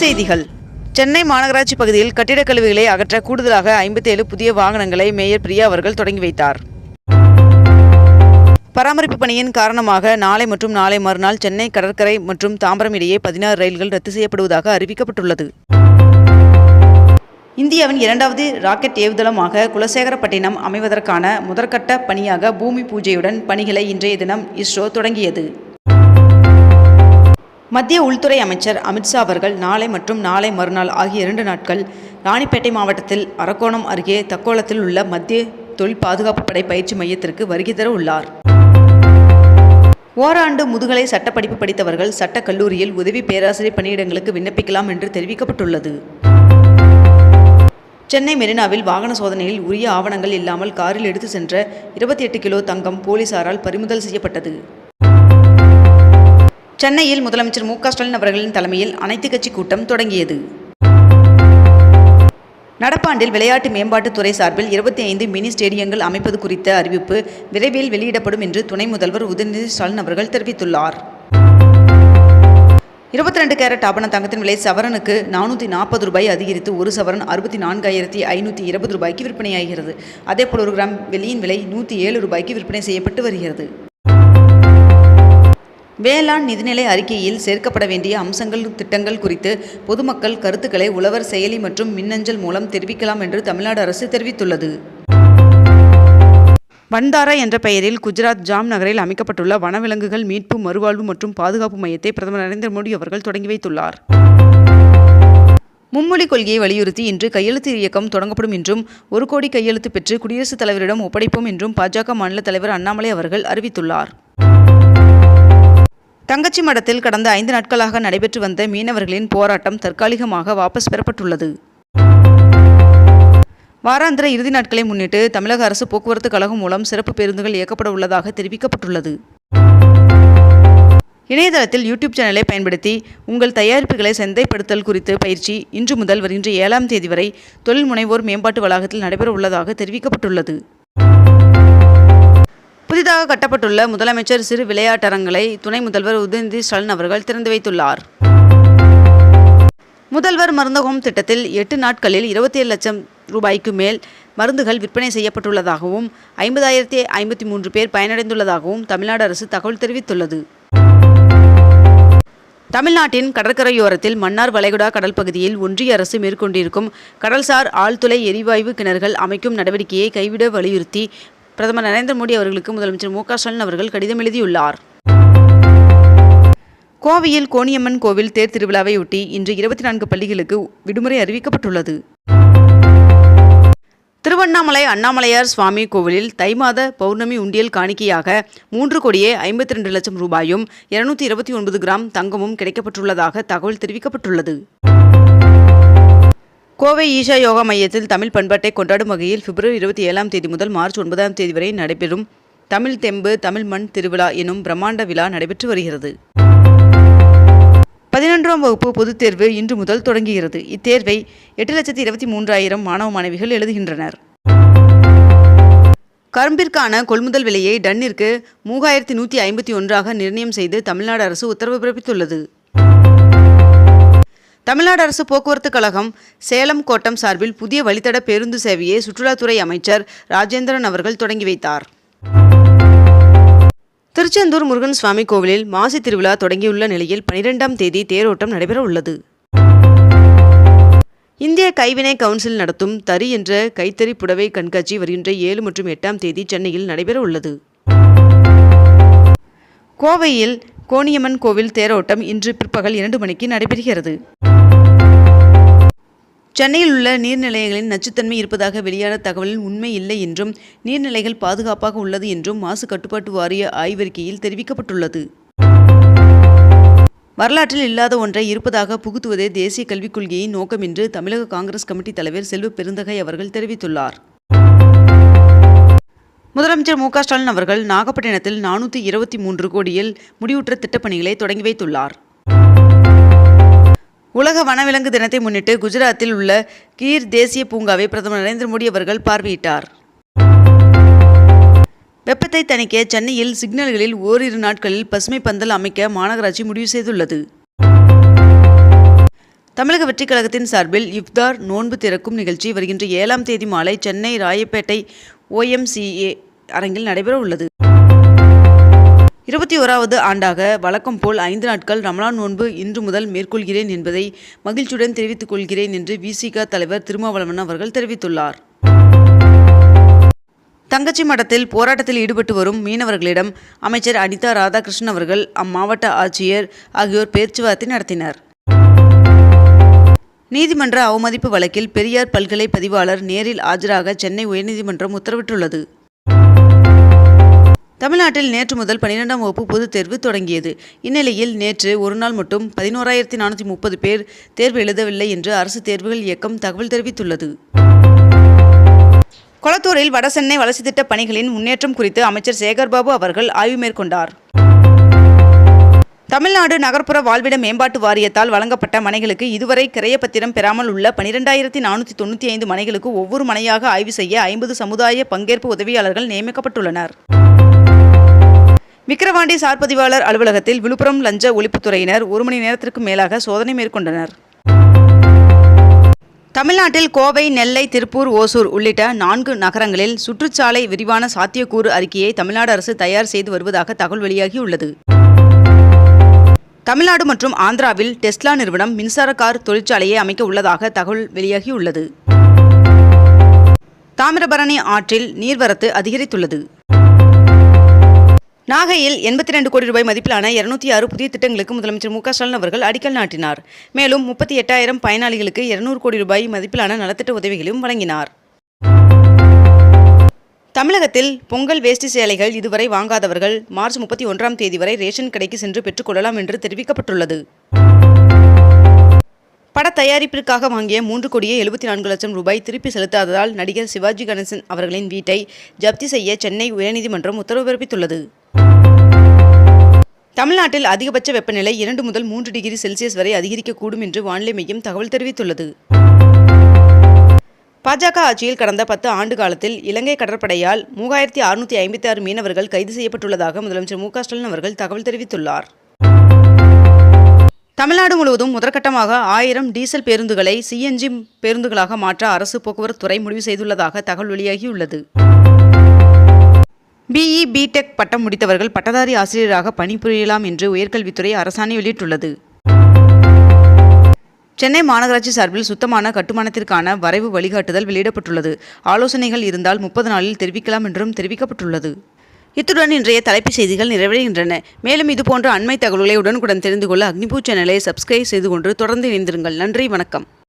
செய்திகள். சென்னை மாநகராட்சி பகுதியில் கட்டிடக் கழிவுகளை அகற்ற கூடுதலாக ஐம்பத்தேழு புதிய வாகனங்களை மேயர் பிரியா அவர்கள் தொடங்கி வைத்தார். பராமரிப்பு பணியின் காரணமாக நாளை மற்றும் நாளை மறுநாள் சென்னை கடற்கரை மற்றும் தாம்பரம் இடையே பதினாறு ரயில்கள் ரத்து செய்யப்படுவதாக அறிவிக்கப்பட்டுள்ளது. இந்தியாவின் இரண்டாவது ராக்கெட் ஏவுதளமாக குலசேகரப்பட்டினம் அமைவதற்கான முதற்கட்ட பணியாக பூமி பூஜையுடன் பணிகளை இன்றைய தினம் இஸ்ரோ தொடங்கியது. மத்திய உள்துறை அமைச்சர் அமித்ஷா அவர்கள் நாளை மற்றும் நாளை மறுநாள் ஆகிய இரண்டு நாட்கள் ராணிப்பேட்டை மாவட்டத்தில் அரக்கோணம் அருகே தக்கோலத்தில் உள்ள மத்திய தொழில் பாதுகாப்பு படை பயிற்சி மையத்திற்கு வருகை தர உள்ளார். ஓராண்டு முதுகலை சட்டப்படிப்பு படித்தவர்கள் சட்டக் கல்லூரியில் உதவி பேராசிரியர் பணியிடங்களுக்கு விண்ணப்பிக்கலாம் என்று தெரிவிக்கப்பட்டுள்ளது. சென்னை மெரினாவில் வாகன சோதனையில் உரிய ஆவணங்கள் இல்லாமல் காரில் எடுத்து சென்ற இருபத்தி எட்டு கிலோ தங்கம் போலீசாரால் பறிமுதல் செய்யப்பட்டது. சென்னையில் முதலமைச்சர் மு ஸ்டாலின் அவர்களின் தலைமையில் அனைத்து கட்சி கூட்டம் தொடங்கியது. நடப்பாண்டில் விளையாட்டு மேம்பாட்டுத்துறை சார்பில் இருபத்தி ஐந்து மினி ஸ்டேடியங்கள் அமைப்பது குறித்த அறிவிப்பு விரைவில் வெளியிடப்படும் என்று துணை முதல்வர் உதயநிதி ஸ்டாலின் அவர்கள் தெரிவித்துள்ளார். இருபத்தி ரெண்டு கேரட் ஆபண தங்கத்தின் விலை சவரனுக்கு நானூற்றி நாற்பது ரூபாய் அதிகரித்து ஒரு சவரன் அறுபத்தி நான்காயிரத்தி ஐநூற்றி இருபது ரூபாய்க்கு விற்பனையாகிறது. அதேபோல் ஒரு கிராம் வெள்ளியின் விலை நூற்றி ஏழு ரூபாய்க்கு விற்பனை செய்யப்பட்டு வருகிறது. வேளாண் நிதிநிலை அறிக்கையில் சேர்க்கப்பட வேண்டிய அம்சங்கள் திட்டங்கள் குறித்து பொதுமக்கள் கருத்துக்களை உழவர் செயலி மற்றும் மின்னஞ்சல் மூலம் தெரிவிக்கலாம் என்று தமிழ்நாடு அரசு தெரிவித்துள்ளது. பண்டாரா என்ற பெயரில் குஜராத் ஜாம் நகரில் அமைக்கப்பட்டுள்ள வனவிலங்குகள் மீட்பு மறுவாழ்வு மற்றும் பாதுகாப்பு மையத்தை பிரதமர் நரேந்திர மோடி அவர்கள் தொடங்கி வைத்துள்ளார். மும்மொழி கொள்கையை வலியுறுத்தி இன்று கையெழுத்து இயக்கம் தொடங்கப்படும் என்றும் ஒரு கோடி கையெழுத்து பெற்று குடியரசுத் தலைவரிடம் ஒப்படைப்போம் என்றும் பாஜக மாநில தலைவர் அண்ணாமலை அவர்கள் அறிவித்துள்ளார். தங்கச்சி மடத்தில் கடந்த ஐந்து நாட்களாக நடைபெற்று வந்த மீனவர்களின் போராட்டம் தற்காலிகமாக வாபஸ் பெறப்பட்டுள்ளது. வாராந்திர இறுதி நாட்களை முன்னிட்டு தமிழக அரசு போக்குவரத்து கழகம் மூலம் சிறப்பு பேருந்துகள் இயக்கப்பட உள்ளதாக தெரிவிக்கப்பட்டுள்ளது. இணையதளத்தில் யூடியூப் சேனலை பயன்படுத்தி உங்கள் தயாரிப்புகளை சந்தைப்படுத்தல் குறித்து பயிற்சி இன்று முதல் வருகின்ற ஏழாம் தேதி வரை தொழில் முனைவோர் மேம்பாட்டு வளாகத்தில் நடைபெற உள்ளதாக தெரிவிக்கப்பட்டுள்ளது. புதிதாக கட்டப்பட்டுள்ள முதலமைச்சர் சிறு விளையாட்டரங்களை துணை முதல்வர் உதயநிதி ஸ்டாலின் அவர்கள் திறந்து வைத்துள்ளார். முதல்வர் மருந்தகம் திட்டத்தில் எட்டு நாட்களில் இருபத்தி ஏழு லட்சம் ரூபாய்க்கு மேல் மருந்துகள் விற்பனை செய்யப்பட்டுள்ளதாகவும் ஐம்பதாயிரத்தி ஐம்பத்தி மூன்று பேர் பயனடைந்துள்ளதாகவும் தமிழ்நாடு அரசு தகவல் தெரிவித்துள்ளது. தமிழ்நாட்டின் கடற்கரையோரத்தில் மன்னார் வளைகுடா கடல் பகுதியில் ஒன்றிய அரசு மேற்கொண்டிருக்கும் கடல்சார் ஆழ்துளை எரிவாயு கிணறுகள் அமைக்கும் நடவடிக்கையை கைவிட வலியுறுத்தி பிரதமர் நரேந்திர மோடி அவர்களுக்கு முதலமைச்சர் மு க ஸ்டாலின் அவர்கள் கடிதம் எழுதியுள்ளார். கோவையில் கோணியம்மன் கோவில் தேர் திருவிழாவையொட்டி இன்று இருபத்தி நான்கு பள்ளிகளுக்கு விடுமுறை அறிவிக்கப்பட்டுள்ளது. திருவண்ணாமலை அண்ணாமலையார் சுவாமி கோவிலில் தை மாத பௌர்ணமி உண்டியல் காணிக்கையாக மூன்று கோடியே ஐம்பத்தி ரெண்டு லட்சம் ரூபாயும் இருநூத்தி இருபத்தி ஒன்பது கிராம் தங்கமும் கிடைக்கப்பட்டுள்ளதாக தகவல் தெரிவிக்கப்பட்டுள்ளது. கோவை ஈஷா யோகா மையத்தில் தமிழ் பண்பாட்டை கொண்டாடும் வகையில் பிப்ரவரி இருபத்தி ஏழாம் தேதி முதல் மார்ச் ஒன்பதாம் தேதி வரை நடைபெறும் தமிழ் தெம்பு தமிழ் மண் திருவிழா எனும் பிரம்மாண்ட விழா நடைபெற்று வருகிறது. பதினொன்றாம் வகுப்பு பொதுத் தேர்வு இன்று முதல் தொடங்குகிறது. இத்தேர்வை எட்டு லட்சத்தி இருபத்தி மூன்றாயிரம் மாணவ மாணவிகள் எழுதுகின்றனர். கரும்பிற்கான கொள்முதல் விலையை டன்னிற்கு மூவாயிரத்தி நூற்றி ஐம்பத்தி ஒன்றாக நிர்ணயம் செய்து தமிழ்நாடு அரசு உத்தரவு பிறப்பித்துள்ளது. தமிழ்நாடு அரசு போக்குவரத்து கழகம் சேலம் கோட்டம் சார்பில் புதிய வழித்தட பேருந்து சேவையை சுற்றுலாத்துறை அமைச்சர் ராஜேந்திரன் அவர்கள் தொடங்கி வைத்தார். திருச்செந்தூர் முருகன் சுவாமி கோவிலில் மாசி திருவிழா தொடங்கியுள்ள நிலையில் பனிரெண்டாம் தேதி தேரோட்டம் நடைபெற உள்ளது. இந்திய கைவினை கவுன்சில் நடத்தும் தறி என்ற கைத்தறி புடவை கண்காட்சி வருகின்ற ஏழு மற்றும் எட்டாம் தேதி சென்னையில் நடைபெற உள்ளது. கோவையில் கோணியம்மன் கோவில் தேரோட்டம் இன்று பிற்பகல் இரண்டு மணிக்கு நடைபெறுகிறது. சென்னையில் உள்ள நீர்நிலைகளின் நச்சுத்தன்மை இருப்பதாக வெளியான தகவலில் உண்மை இல்லை என்றும் நீர்நிலைகள் பாதுகாப்பாக உள்ளது என்றும் மாசு கட்டுப்பாட்டு வாரிய ஆய்வறிக்கையில் தெரிவிக்கப்பட்டுள்ளது. வரலாற்றில் இல்லாத ஒன்றை இருப்பதாக புகுத்துவதே தேசிய கல்விக் கொள்கையின் நோக்கம் என்று தமிழக காங்கிரஸ் கமிட்டி தலைவர் செல்வ பெருந்தகை அவர்கள் தெரிவித்துள்ளார். முதலமைச்சர் மு க ஸ்டாலின் அவர்கள் நாகப்பட்டினத்தில் நானூற்றி இருபத்தி மூன்று கோடியில் முடிவுற்ற திட்டப்பணிகளை தொடங்கி வைத்துள்ளார். உலக வனவிலங்கு தினத்தை முன்னிட்டு குஜராத்தில் உள்ள கீர் தேசிய பூங்காவை பிரதமர் நரேந்திர மோடி அவர்கள் பார்வையிட்டார். வெப்பத்தை தணிக்க சென்னையில் சிக்னல்களில் ஓரிரு நாட்களில் பசுமை பந்தல் அமைக்க மாநகராட்சி முடிவு செய்துள்ளது. தமிழக வெற்றிக் கழகத்தின் சார்பில் இஃப்தார் நோன்பு திறக்கும் நிகழ்ச்சி வருகின்ற ஏழாம் தேதி மாலை சென்னை ராயப்பேட்டை ஓஎம்சிஏ அரங்கில் நடைபெற உள்ளது இருபத்தி ஓராவது ஆண்டாக வழக்கம் போல் ஐந்து நாட்கள் ரமலான் நோன்பு இன்று முதல் மேற்கொள்கிறேன் என்பதை மகிழ்ச்சியுடன் தெரிவித்துக் கொள்கிறேன் என்று விசிக தலைவர் திருமாவளவன் அவர்கள் தெரிவித்துள்ளார். தங்கச்சி மடத்தில் போராட்டத்தில் ஈடுபட்டு வரும் மீனவர்களிடம் அமைச்சர் அனிதா ராதாகிருஷ்ணன் அவர்கள் அம்மாவட்ட ஆட்சியர் ஆகியோர் பேச்சுவார்த்தை நடத்தினர். நீதிமன்ற அவமதிப்பு வழக்கில் பெரியார் பல்கலை பதிவாளர் நேரில் ஆஜராக சென்னை உயர்நீதிமன்றம் உத்தரவிட்டுள்ளது. தமிழ்நாட்டில் நேற்று முதல் பனிரெண்டாம் வகுப்பு பொதுத் தேர்வு தொடங்கியது. இந்நிலையில் நேற்று ஒருநாள் மட்டும் பதினோராயிரத்தி நானூற்றி முப்பது பேர் தேர்வு எழுதவில்லை என்று அரசு தேர்வுகள் இயக்கம் தகவல் தெரிவித்துள்ளது. கொளத்தூரில் வடசென்னை வளர்ச்சி திட்ட பணிகளின் முன்னேற்றம் குறித்து அமைச்சர் சேகர்பாபு அவர்கள் ஆய்வு மேற்கொண்டார். தமிழ்நாடு நகர்ப்புற வாழ்விட மேம்பாட்டு வாரியத்தால் வழங்கப்பட்ட மனைகளுக்கு இதுவரை கிரையப்பத்திரம் பெறாமல் உள்ள பனிரெண்டாயிரத்தி நானூற்றி தொண்ணூற்றி ஐந்து மனைகளுக்கு ஒவ்வொரு மனையாக ஆய்வு செய்ய ஐம்பது சமுதாய பங்கேற்பு உதவியாளர்கள் நியமிக்கப்பட்டுள்ளனர். விக்கிரவாண்டி சார் பதிவாளர் அலுவலகத்தில் விழுப்புரம் லஞ்ச ஒழிப்புத்துறையினர் ஒரு மணி நேரத்திற்கு மேலாக சோதனை மேற்கொண்டனர். தமிழ்நாட்டில் கோவை நெல்லை திருப்பூர் ஓசூர் உள்ளிட்ட நான்கு நகரங்களில் சுற்றுச்சாலை விரிவான சாத்தியக்கூறு அறிக்கையை தமிழ்நாடு அரசு தயார் செய்து வருவதாக தகவல் வெளியாகியுள்ளது தமிழ்நாடு மற்றும் ஆந்திராவில் டெஸ்லா நிறுவனம் மின்சார கார் தொழிற்சாலையை அமைக்க உள்ளதாக தகவல் வெளியாகியுள்ளது தாமிரபரணி ஆற்றில் நீர்வரத்து அதிகரித்துள்ளது. நாகையில் எண்பத்தி ரெண்டு கோடி ரூபாய் மதிப்பிலான இருநூத்தி ஆறு புதிய திட்டங்களுக்கு முதலமைச்சர் மு க ஸ்டாலின் அவர்கள் அடிக்கல் நாட்டினார். மேலும் முப்பத்தி எட்டாயிரம் பயனாளிகளுக்கு இருநூறு கோடி ரூபாய் மதிப்பிலான நலத்திட்ட உதவிகளையும் வழங்கினார். தமிழகத்தில் பொங்கல் வேஷ்டி சேலைகள் இதுவரை வாங்காதவர்கள் மார்ச் முப்பத்தி ஒன்றாம் தேதி வரை ரேஷன் கடைக்கு சென்று பெற்றுக்கொள்ளலாம் என்று தெரிவிக்கப்பட்டுள்ளது. பட தயாரிப்பிற்காக வாங்கிய மூன்று கோடியே எழுபத்தி நான்கு லட்சம் ரூபாய் திருப்பி செலுத்தாததால் நடிகர் சிவாஜி கணேசன் அவர்களின் வீட்டை ஜப்தி செய்ய சென்னை உயர்நீதிமன்றம் உத்தரவு பிறப்பித்துள்ளது. தமிழ்நாட்டில் அதிகபட்ச வெப்பநிலை இரண்டு முதல் மூன்று டிகிரி செல்சியஸ் வரை அதிகரிக்கக்கூடும் என்று வானிலை மையம் தகவல் தெரிவித்துள்ளது. பாஜக ஆட்சியில் கடந்த பத்து ஆண்டு காலத்தில் இலங்கை கடற்படையால் மூவாயிரத்தி அறுநூற்றி ஐம்பத்தி ஆறு மீனவர்கள் கைது செய்யப்பட்டுள்ளதாக முதலமைச்சர் மு ஸ்டாலின் அவர்கள் தகவல் தெரிவித்துள்ளார். தமிழ்நாடு முழுவதும் முதற்கட்டமாக ஆயிரம் டீசல் பேருந்துகளை சிஎன்ஜி பேருந்துகளாக மாற்ற அரசு போக்குவரத்து துறை முடிவு செய்துள்ளதாக தகவல் வெளியாகியுள்ளது. பிஇ பிடெக் பட்டம் முடித்தவர்கள் பட்டதாரி ஆசிரியராக பணிபுரியலாம் என்று உயர்கல்வித்துறை அரசாணை வெளியிட்டுள்ளது. சென்னை மாநகராட்சி சார்பில் சுத்தமான கட்டுமானத்திற்கான வரைவு வழிகாட்டுதல் வெளியிடப்பட்டுள்ளது. ஆலோசனைகள் இருந்தால் முப்பது நாளில் தெரிவிக்கலாம் என்றும் தெரிவிக்கப்பட்டுள்ளது. இத்துடன் இன்றைய தலைப்புச் செய்திகள் நிறைவடைகின்றன. மேலும் இதுபோன்ற அண்மை தகவல்களை உடனுக்குடன் தெரிந்து கொள்ள அக்னிபூ சேனலை சப்ஸ்கிரைப் செய்து கொண்டு தொடர்ந்து இணைந்திருங்கள். நன்றி வணக்கம்.